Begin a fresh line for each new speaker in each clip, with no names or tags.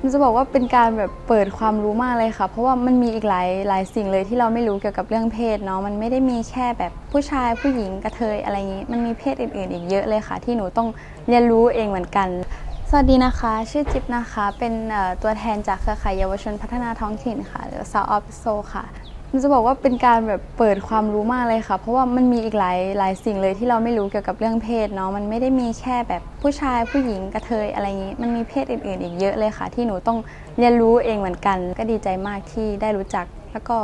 หนูจะบอกว่าเป็นการแบบเปิดความรู้มากเลยค่ะ เพราะว่ามันมีอีกหลายหลายสิ่งเลยที่เราไม่รู้เกี่ยวกับเรื่องเพศเนาะมันไม่ได้มีแค่แบบผู้ชายผู้หญิงกระเทยอะไรอย่างนี้ มันมีเพศอื่นๆ อีกเยอะเลยค่ะ ที่หนูต้องเรียนรู้เองเหมือนกัน สวัสดีนะคะ ชื่อจิ๊บนะคะ เป็นตัวแทนจากเครือข่ายเยาวชนพัฒนาท้องถิ่นค่ะหรือซออปโซค่ะ หนูจะบอกว่าเป็นการแบบเปิดความรู้มากเลยค่ะ เพราะว่ามันมีอีกหลายหลายสิ่งเลยที่เราไม่รู้เกี่ยวกับเรื่องเพศเนาะมันไม่ได้มีแค่แบบผู้ชายผู้หญิงกระเทยอะไรอย่างนี้ มันมีเพศอื่นๆ อีกเยอะเลยค่ะ ที่หนูต้องเรียนรู้เองเหมือนกัน ก็ดีใจมากที่ได้รู้จัก แล้วก็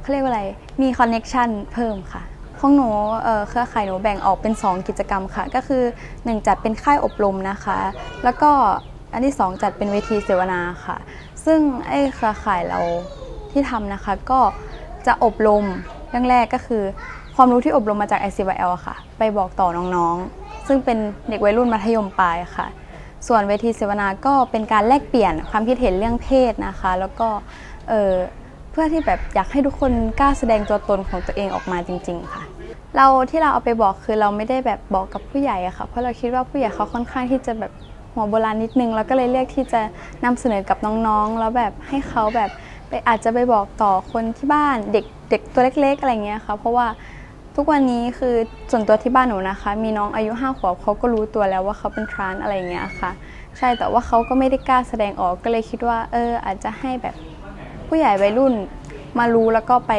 เขาเรียกว่าอะไรมีคอนเน็ชันเพิ่มค่ะของหนูเอ่อเครือข่ายหนูแบ่งออกเป็น 2 กิจกรรมค่ะ ก็คือ 1 จัดเป็นค่ายอบรมนะคะ แล้วก็อันที่ 2 จัดเป็นเวทีเสวนาค่ะ ซึ่งไอ้เครือข่ายเรา ที่ทำนะคะ ก็จะอบรมเรื่องแรกก็คือ ความรู้ที่อบรมมาจาก ICYL อะค่ะ ไปบอกต่อน้องๆ ซึ่งเป็นเด็กวัยรุ่นมัธยมปลายค่ะ ส่วนเวทีเสวนาก็เป็นการแลกเปลี่ยนความคิดเห็นเรื่องเพศนะคะ แล้วก็เออเพื่อที่แบบอยากให้ทุกคนกล้าแสดงตัวตนของตัวเองออกมาจริง ๆ ค่ะเราที่เราเอาไปบอกคือเราไม่ได้แบบบอกกับผู้ใหญ่อะค่ะ เพราะเราคิดว่าผู้ใหญ่เขาค่อนข้างที่จะแบบหัวโบราณนิดนึงเราก็เลยเลือกที่จะนำเสนอกับน้องๆ แล้วแบบให้เขาแบบ ไปอาจจะไปบอกต่อคนที่บ้านเด็กเด็กตัวเล็ก ๆ อะไรเงี้ยค่ะ เพราะว่าทุกวันนี้คือส่วนตัวที่บ้านหนูนะคะ มีน้องอายุห้าขวบเขาก็รู้ตัวแล้วว่าเขาเป็นทรานอะไรเงี้ยค่ะ ใช่แต่ว่าเขาก็ไม่ได้กล้าแสดงออกก็เลยคิดว่า เออ อาจจะให้แบบผู้ใหญ่วัยรุ่นมารู้แล้วก็ไป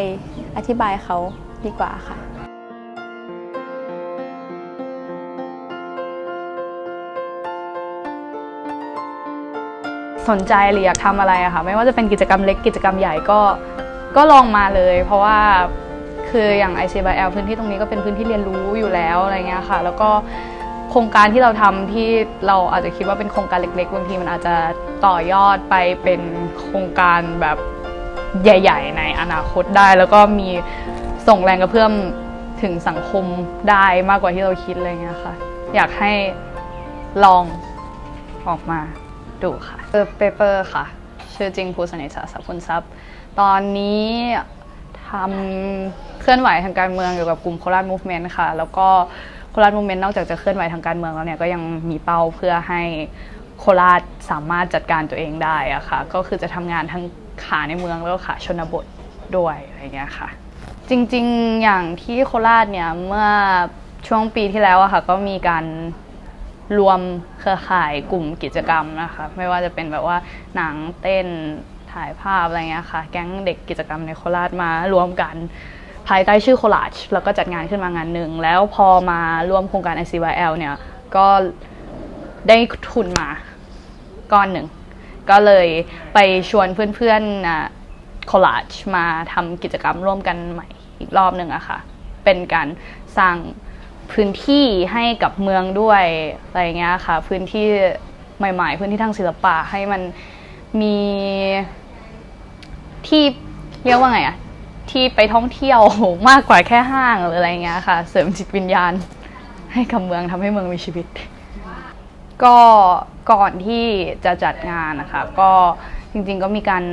อธิบายเขาดีกว่าค่ะ
สนใจหรืออยากทำอะไรอะค่ะไม่ว่าจะเป็นกิจกรรมเล็กกิจกรรมใหญ่ก็ก็ลองมาเลย เพราะว่าคืออย่าง ICBL พื้นที่ตรงนี้ก็เป็นพื้นที่เรียนรู้อยู่แล้วอะไรเงี้ยค่ะ แล้วก็โครงการที่เราทำที่เราอาจจะคิดว่าเป็นโครงการเล็กๆบางทีมันอาจจะต่อยอดไปเป็นโครงการแบบใหญ่ ๆ ในอนาคตได้ แล้วก็มีส่งแรงกระเพื่อมถึงสังคมได้มากกว่าที่เราคิดอะไรเงี้ยค่ะ อยากให้ลองออกมา ดูค่ะเปเปอร์ค่ะ ชื่อจริงภูสนิทสาสกุลทรัพย์ ตอนนี้ทำเคลื่อนไหวทางการเมืองเกี่ยวกับกลุ่มโคราชมูฟเมนต์ค่ะ แล้วก็โคราชมูฟเมนต์นอกจากจะเคลื่อนไหวทางการเมืองแล้วเนี่ยก็ยังมีเป้าเพื่อให้โคราชสามารถจัดการตัวเองได้อะค่ะ ก็คือจะทำงานทั้งขาในเมืองแล้วก็ขาชนบทด้วยอะไรเงี้ยค่ะ จริงๆอย่างที่โคราชเนี่ยเมื่อช่วงปีที่แล้วอะค่ะก็มีการ รวมเครือข่ายกลุ่มกิจกรรมนะคะไม่ว่าจะเป็นแบบว่าหนังเต้นถ่ายภาพอะไรเงี้ยค่ะ แก๊งเด็กกิจกรรมในโคราชมารวมกันภายใต้ชื่อโคราชแล้วก็จัดงานขึ้นมางานหนึ่ง แล้วพอมาร่วมโครงการ ICYL เนี่ย ก็ได้ทุนมาก้อนหนึ่ง ก็เลยไปชวนเพื่อนๆโคราชมาทำกิจกรรมร่วมกันใหม่อีกรอบหนึ่งอะค่ะ เป็นการสร้าง พื้นที่ให้กับเมืองด้วยอะไรเงี้ยค่ะ พื้นที่ใหม่ ๆ พื้นที่ทางศิลปะให้มันมีที่เรียกว่าไงอะที่ไปท่องเที่ยวมากกว่าแค่ห้างหรืออะไรเงี้ยค่ะ เสริมจิตวิญญาณ ให้กับเมืองทำให้เมืองมีชีวิต ก็ก่อนที่จะจัดงานนะคะ ก็จริงๆก็มีการ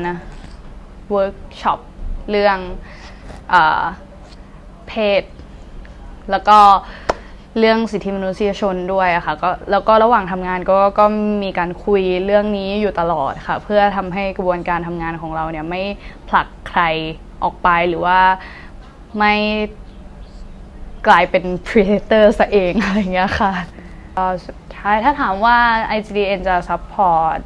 เวิร์กช็อปเรื่องเออเพศ แล้วก็ เรื่องสิทธิมนุษยชนด้วยอะค่ะก็แล้วก็ระหว่างทำงานก็ก็มีการคุยเรื่องนี้อยู่ตลอดค่ะ เพื่อทำให้กระบวนการทำงานของเราเนี่ยไม่ผลักใครออกไปหรือว่าไม่กลายเป็น predator ซะเองอะไรเงี้ยค่ะสุดท้ายถ้าถามว่า IGDN จะ support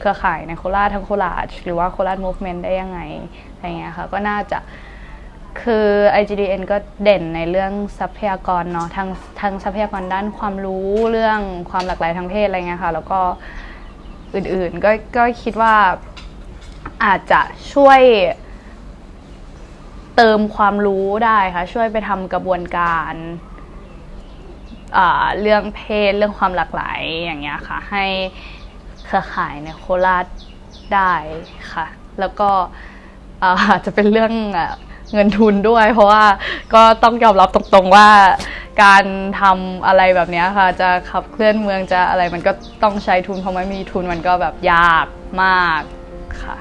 เครือข่ายในโคราชทั้งโคราชหรือว่าโคราช movement ได้ยังไงอะไรเงี้ยค่ะก็น่าจะ คือ IGDN ก็เด่นในเรื่องทรัพยากรเนาะทั้งทั้งทรัพยากรด้านความรู้เรื่องความหลากหลายทางเพศอะไรเงี้ยค่ะ แล้วก็อื่นๆก็ก็คิดว่าอาจจะช่วยเติมความรู้ได้ค่ะ ช่วยไปทำกระบวนการเรื่องเพศเรื่องความหลากหลายอย่างเงี้ยค่ะ ให้เครือข่ายในโคราชได้ค่ะ แล้วก็อาจจะเป็นเรื่องอ เงินทุนด้วย เพราะว่าก็ต้องยอมรับตรงๆว่า การทำอะไรแบบนี้ค่ะ จะขับเคลื่อนเมืองจะอะไรมันก็ต้องใช้ทุนเพราะไม่มีทุนมันก็แบบยากมากค่ะ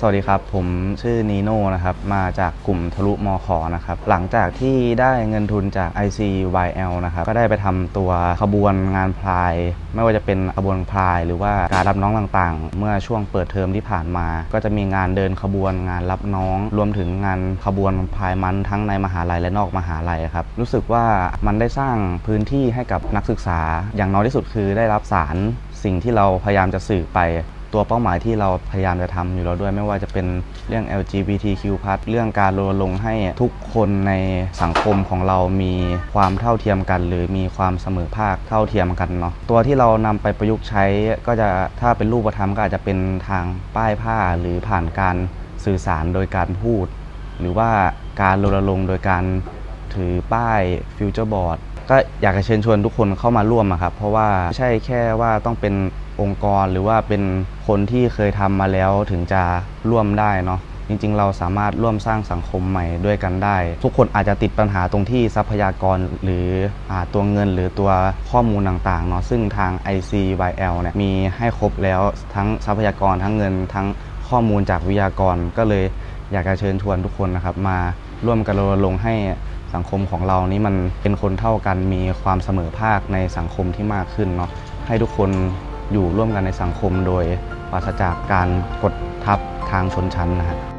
สวัสดีครับ ผมชื่อนีโน่นะครับ มาจากกลุ่มทะลุมอขอนะครับ หลังจากที่ได้เงินทุนจาก ICYL นะครับ ก็ได้ไปทำตัวขบวนงานพลาย ไม่ว่าจะเป็นขบวนพลาย หรือว่าการรับน้องต่างๆ เมื่อช่วงเปิดเทอมที่ผ่านมา ก็จะมีงานเดินขบวนงานรับน้อง รวมถึงงานขบวนพลายมันทั้งในมหาลัยและนอกมหาลัยครับ รู้สึกว่ามันได้สร้างพื้นที่ให้กับนักศึกษา อย่างน้อยที่สุดคือได้รับสารสิ่งที่เราพยายามจะสื่อไป ตัวเป้าหมายที่เราพยายามจะทำอยู่แล้วด้วย ไม่ว่าจะเป็นเรื่อง LGBTQ+ เรื่องการรณรงค์ให้ทุกคนในสังคมของเรามีความเท่าเทียมกัน หรือมีความเสมอภาคเท่าเทียมกันเนาะตัวที่เรานำไปประยุกต์ใช้ก็จะถ้าเป็นรูปธรรมก็อาจจะเป็นทางป้ายผ้าหรือผ่านการสื่อสารโดยการพูด หรือว่าการรณรงค์โดยการถือป้ายฟิวเจอร์บอร์ดก็อยากจะเชิญชวนทุกคนเข้ามาร่วมครับ เพราะว่าไม่ใช่แค่ว่าต้องเป็น องค์กรหรือว่าเป็นคนที่เคยทำมาแล้วถึงจะร่วมได้เนาะจริงๆ เราสามารถร่วมสร้างสังคมใหม่ด้วยกันได้ ทุกคนอาจจะติดปัญหาตรงที่ทรัพยากรหรืออตัวเงินหรือตัวข้อมูลต่างๆเนาะซึ่งทาง ICYL เนี่ยมีให้ครบแล้วทั้งทรัพยากรทั้งเงิน ทั้งข้อมูลจากวิทยากร ก็เลยอยากจะเชิญชวนทุกคนนะครับมาร่วมกันรณรงค์ให้สังคมของเรานี้มันเป็นคนเท่ากันมีความเสมอภาคในสังคมที่มากขึ้นเนาะให้ทุกคน อยู่ร่วมกันในสังคมโดยปราศจากการกดทับทางชนชั้นนะครับ